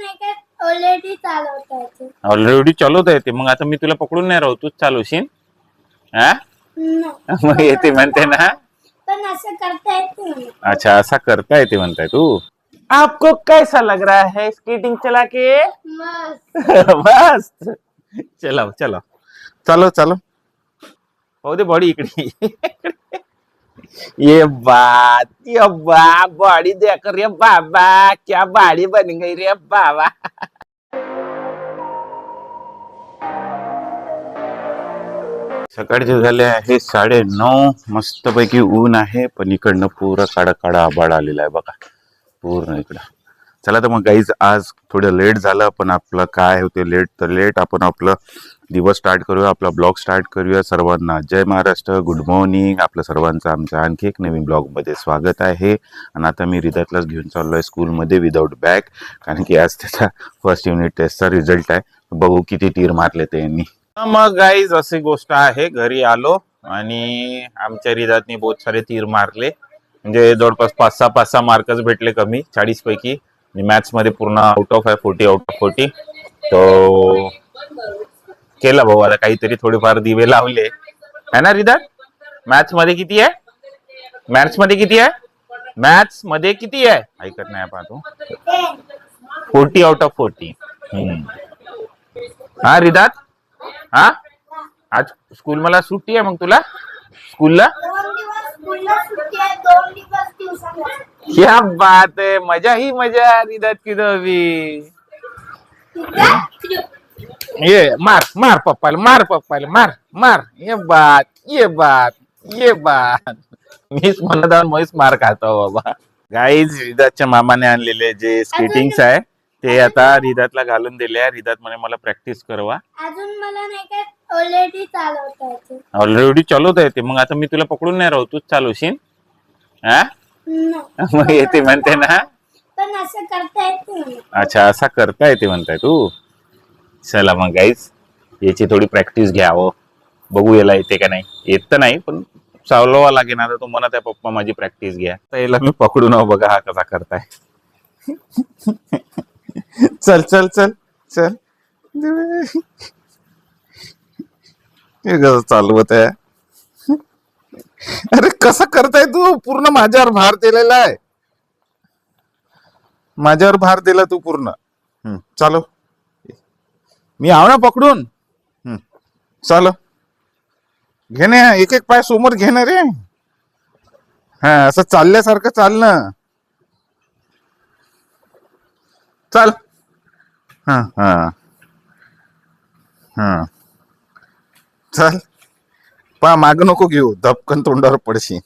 नाही ऑलरेडी चालवता येते ऑलरेडी चालवता येते मग आता मी तुला पकडून नाही राहू. तूच चालवशील? हा? नाही. मग येते म्हणते ना. पण असं करता येते. अच्छा ऐसा करता येते म्हणताय तू. आपको कैसा लग रहा है? स्केटिंग चला के? मस्त. बस चलो चलो चलो चलो. हो दे बॉडी इकडे. ये बात ये बा बॉडी देख रे बाबा क्या बॉडी बन गई रे बाबा. सकाळचे झाले आहे साडे नऊ मस्तपैकी ऊन आहे पण इकडनं पुरा काळा काळा आबाळ आलेला आहे बघा. पूर्ण इकडं. चला तर मग गाईज आज थोडं लेट झालं पण आपलं काय होते लेट तर लेट आपण आपलं दिवस स्टार्ट करूया आपला ब्लॉग स्टार्ट करूया. सर्वांना जय महाराष्ट्र गुड मॉर्निंग आपलं सर्वांचं आमचं आणखी एक नवीन ब्लॉगमध्ये स्वागत आहे. आणि आता मी रिदातलाच घेऊन चाललो आहे स्कूलमध्ये विदाऊट बॅग कारण की आज त्याचा फर्स्ट युनिट टेस्टचा रिझल्ट आहे. बघू किती तीर मारले ते यांनी. मग गाईज अशी गोष्ट आहे घरी आलो आणि आमच्या रिदातनी बहुत सारे तीर मारले. म्हणजे जवळपास पाच सहा पाच सहा मार्कच भेटले कमी चाळीस पैकी. मी मॅथ्समध्ये पूर्ण आउट ऑफ आहे फोर्टी आउट ऑफ फोर्टी तो केला भाऊ आता काहीतरी थोडेफार दिवे लावले. है ना रिदात मॅथ्समध्ये किती आहे? मॅथ्समध्ये किती आहे? मॅथ्समध्ये किती आहे? ऐकत नाही पाहतो फोर्टी आउट ऑफ फोर्टी हा रिदात हा? आज स्कूल मला सुट्टी आहे मग तुला? स्कूलला आहे क्या बात है मजा ही मजा रिदात की अभी ये मार मार पप्पाला मार पप्पाला मार मार. ये बात ये बात ये बात. मीच म्हणत महीच मार खातो बाबा. गाईज रिदातच्या मामाने आणलेले जे स्केटिंग्स आहे ते आता रिदातला घालून दिले आहे. रिदात म्हणे मला प्रॅक्टिस करवा. अजून मला नाही का ऑलरेडी चालवता येते. ऑलरेडी चालवता येते. मग आता मी तुला पकडून नाही राहू. तूच चालवशील? हा? नाही मग येते म्हणते ना. पण असं करता येते मला. अच्छा असा करता येते म्हणताय तू. चला मग गाईज याची थोडी प्रॅक्टिस घ्यावं. बघू याला येते का नाही. येत तर नाही पण चालवा लागेल. आता तो म्हणत आहे पप्पा माझी प्रॅक्टिस घ्या. तर याला मी पकडून आहो बघा हा कसा करताय. चल चल चल चल. हे कसं चालवत आहे? अरे कसं करताय तू? पूर्ण माझ्यावर भार दिलेला आहे. माझ्यावर भार दिला तू पूर्ण. हम्म, चालो मी आव ना पकडून. हम्म, चालो. घे ना एक एक पाय समोर घे ना रे. हा असं चालल्यासारखं चाल ना. चाल. हा हा. हा. चल. पा माग नको घेऊ. धपकन तोंडावर पडशील.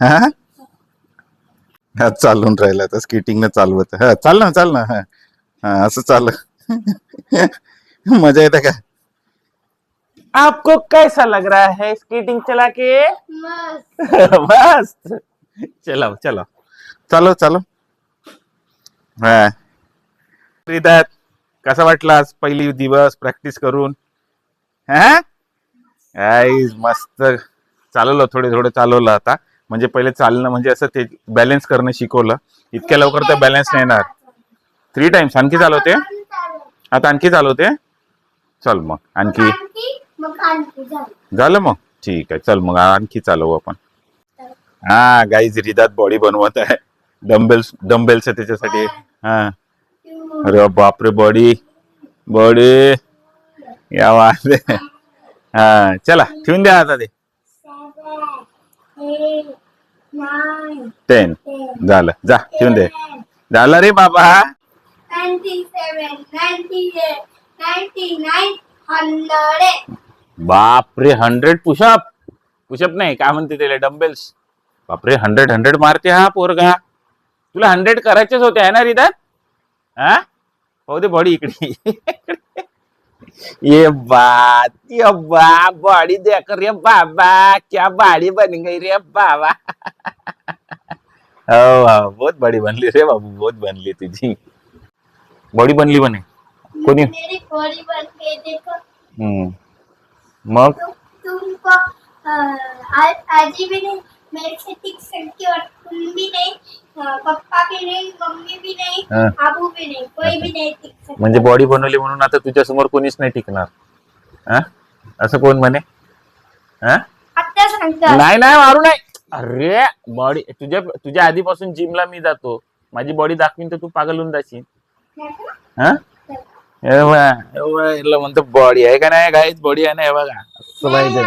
हा? हा चालून राहिला तर स्केटिंग न चालवत. हा चाल ना चाल ना. हा. हा असं चाल. मजा येते का? आपको कैसा लग रहा है? स्केटिंग चला के? मस्त. बस चलो चलो चलो चलो. हा. कसा वाटला आज पहिली दिवस? प्रॅक्टिस करून. हा? मस्त. चालवलं थोडे थोडे चालवलं आता. म्हणजे पहिले चालणं म्हणजे असं ते बॅलन्स करणं शिकवलं. इतक्या लवकर तर बॅलन्स नाही येणार. थ्री टाइम्स आणखी चालवते? आता आणखी चालवते? चल मग आणखी. झालं मग? ठीक आहे. चल मग आणखी चालवू आपण. हा गाईज रिदात बॉडी बनवत आहे. डम्बेल्स डम्बेल्स आहे त्याच्यासाठी. हा. अरे बापरे बॉडी बॉडी या वाद हा चला ठेवून द्या आता ते. टेन झालं. जा ठेवून दे. झालं रे बाबा. नाईन्टी सेवन हंड्रेड बापरे हंड्रेड पुशअप पुशअप नाही काय म्हणते त्याला डंबेल्स बापरे हंड्रेड हंड्रेड मारते हा पोरगा. तुला हंड्रेड करायचेच होते आहे ना रिदात हा? हो दे बॉडी इकडे. ये बात ये बा बॉडी देखकर रे बाबा क्या बॉडी बन गई रे बाबा। हो हो बहुत बॉडी बनली रे बाबू बहुत बनली तुझी। बॉडी बनली बने कोणी? मेरी बॉडी बन गई देखो। हम्म. मग? तुमको अ, आ- भी नहीं मेरे से टिक सकती और तुम भी नहीं। पापा भी नहीं मम्मी भी नहीं हाँ. अबू भी नहीं कोई भी नहीं टिक सकता म्हणजे बॉडी बनवली म्हणून आता तुझ्या समोर कोणीच नाही टिकणार. हा? असं कोण म्हणे? हा? सांगतात. नाही नाही मारू नाही. अरे बॉडी तुझ्या तुझ्या आधीपासून जिमला मी जातो. माझी बॉडी दाखवीन तर तू पागल होऊन जाशील. हा? एवढा एवढा याला म्हणतो बॉडी आहे का नाही काहीच बॉडी आहे ना हे बघा. असं पाहिजे.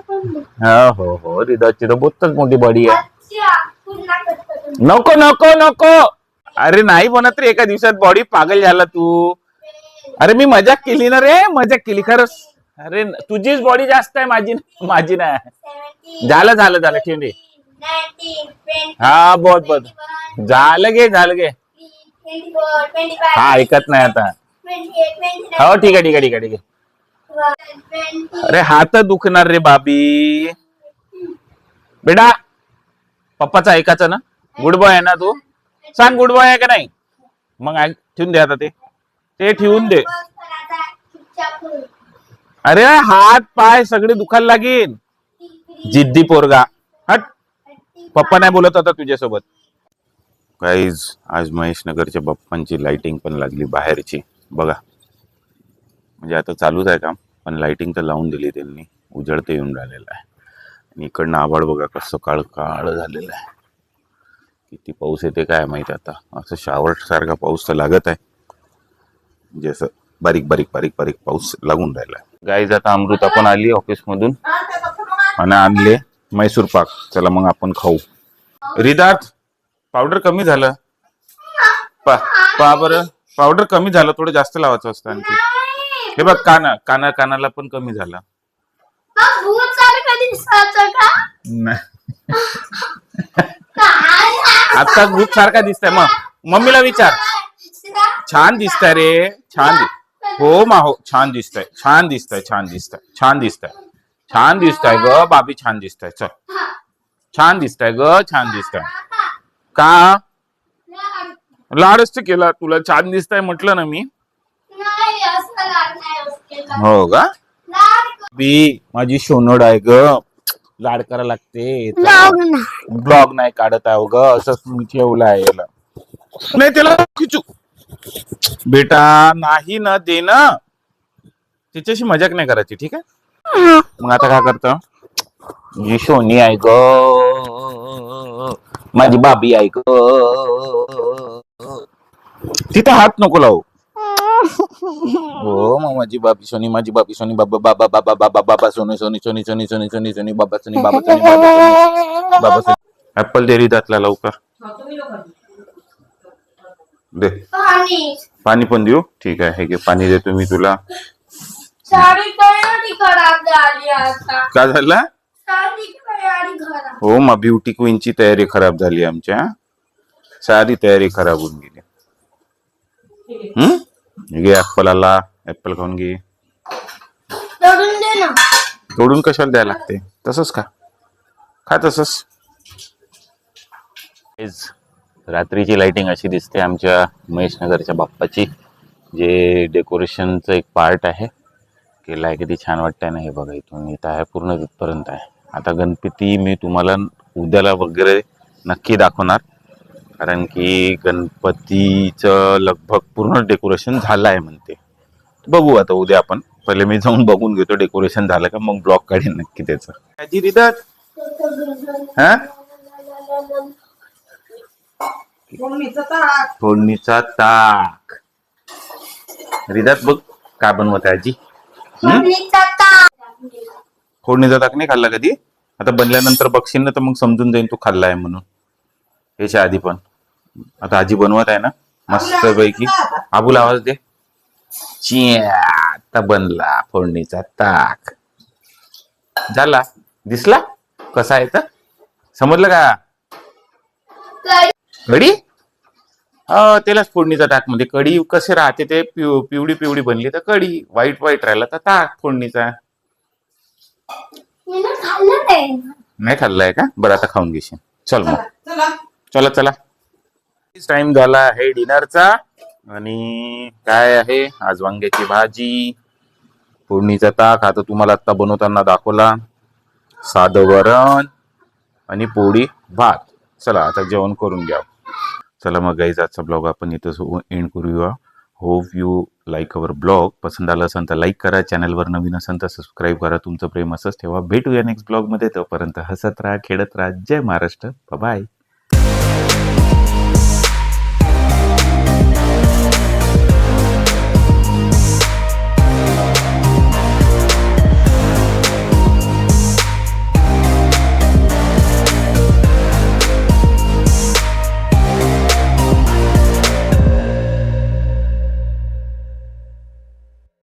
पण. हो हो हो हृदयाची तर बहुतच मोठी बॉडी आहे अच्छा पुन्हा करतो तुम्ही. नको नको नको. अरे नाही म्हणत रे एका दिवसात बॉडी पागल झाला तू. अरे मी मजाक केली ना रे मजाक केली खरंच. अरे तुझीच बॉडी जास्त आहे माझी माझी नाही. झालं झालं झालं ठेव दे 19, 20, हा बहुत बहुत झालं गे झालं गे. हा ऐकत नाही आता. हो ठीक आहे ठीक आहे ठीक आहे ठीक आहे. अरे हात दुखणार रे बाबी. बेटा पप्पाचं ऐकायचं ना? गुड बॉय आहे ना तू? सांग गुड बॉय आहे का नाही? मग ठेवून दे आता ते. ते ठेवून दे. अरे हात पाय सगळे दुखायला लागेल. जिद्दी पोरगा. हट. पप्पा नाही बोलत होता तुझ्यासोबत. काहीच आज महेश नगरच्या बाप्पांची लाइटिंग पण लागली बाहेरची. बघा. म्हणजे आता चालूच आहे काम पण लाइटिंग तर लावून दिली त्यांनी. उजळते येऊन राहिलेलं आहे. आणि इकडनं आभाळ बघा कसं काळ काळ झालेलं आहे. किती पाऊस येते काय माहीत आता. असं शावर सारखा पाऊस तर लागत आहे. म्हणजे असं बारीक बारीक बारीक बारीक पाऊस लागून राहिला गाईज आता अमृता पण आली ऑफिसमधून. आणि आणले मैसूर पाक. चला मग आपण खाऊ. रिदार्थ पावडर कमी झालं. पा पा बरं. पावडर कमी झालं थोडं जास्त लावायचं असतं आणखी. हे बघ काना काना कानाला पण कमी झालं. मग आता भूत सारखा दिसतंय. मग मम्मीला विचार. छान दिसतंय रे. छान दि- हो मा हो. छान दिसतंय. छान दिसतंय छान दिसतंय. छान दिसतंय. छान दिसतंय ग बाबी छान दिसतंय. चल. छान दिसतंय ग छान दिसतंय. का? लाडच केला तुला. छान दिसतंय म्हटलं ना मी. हो का? बी माझी सोनड आहे ग. लाड करा लागते. ब्लॉग नाही. काढत आहे ग असंच मी ठेवलं आहे याला. नाही त्याला खिचू. बेटा नाही ना दे ना. तिच्याशी मजाक नाही करायची ठीक आहे? मग आता काय करतो? जी सोनी आहे ग. माझी बाबी आहे ग. तिथं हात नको लावू. हो मग माझी बाबी सोनी माझी बाबी सोनी बाबा बाबा बाबा बाबा बाबा सोनी सोनी सोनी सोनी सोनी सोनी सोनी बाबा सोनी बाबा सोनी बाबा सोनी बाबा सोनी ऍपल दे रिदातला लवकर दे। पाणी पाणी पण देऊ? ठीक आहे हे घे पाणी देतो मी तुला. खराब झाली आता. का झालं? साडी कळली खराब हो मग ब्युटी क्वीनची तयारी खराब झाली आमच्या. सारी तयारी खराब होऊन गेली. हम्म हे? घे ऍपल आला ऍपल खाऊन घे. दडून दे ना. तोडून कशाला द्यायला लागते? तसंच का खा तसंच. हेच रात्रीची लाइटिंग अशी दिसते आमच्या महेशनगरच्या बाप्पाची जे डेकोरेशनचं एक पार्ट आहे. केलं आहे किती छान वाटतंय ना हे बघा इथून. इथं आहे पूर्ण तिथपर्यंत आहे. आता गणपती मी तुम्हाला उद्याला वगैरे नक्की दाखवणार. कारण की गणपतीचं लगभग पूर्ण डेकोरेशन झालं आहे म्हणते. बघू आता उद्या आपण. पहिले मी जाऊन बघून घेतो डेकोरेशन झालं का मग ब्लॉग काढीन नक्की त्याचं. काळजी रिदात हा? फोडणीचा ताक. रिदात बघ काय बनवत आहे आजी? फोडणीचा ताक. फोडणीचा ताक नाही खाल्ला कधी? आता बनल्यानंतर बघशील ना तर मग समजून जाईन तू खाल्ला आहे म्हणून. याच्या आधी पण. आता आजी बनवत आहे ना मस्त पैकी आबूला आवाज दे चिया, आता बनला फोडणीचा ताक. झाला? दिसला? कसा आहे तर? समजलं का? कढी. हो त्यालाच फोडणीचा ताक म्हणजे कढी कसे राहते ते पिव- पिवळी पिवळी बनली तर कढी वाईट वाईट राहिला तर ताक फोडणीचा. मी ना खाल्लं नाही. नाही खाल्लाय का? बरं आता खाऊन घेशील चल मग. चला चला. टाइम झाला आहे डिनरचा. आणि काय आहे? आज वांग्याची भाजी. फोडणीचा ताक. आता तुम्हाला आता बनवताना दाखवला. साधं वरण आणि पोळी भात. चला आता जेवण करून घ्या. चला मग गाईज आजचा ब्लॉग आपण इथं एंड करूया. Hope you like our blog पसंत आला असेल तर लाईक करा. चॅनलवर नवीन असेल तर सबस्क्राईब करा. तुमचं प्रेम असंच ठेवा. भेटूया नेक्स्ट ब्लॉगमध्ये तोपर्यंत हसत राहा खेळत राहा. जय महाराष्ट्र. बाय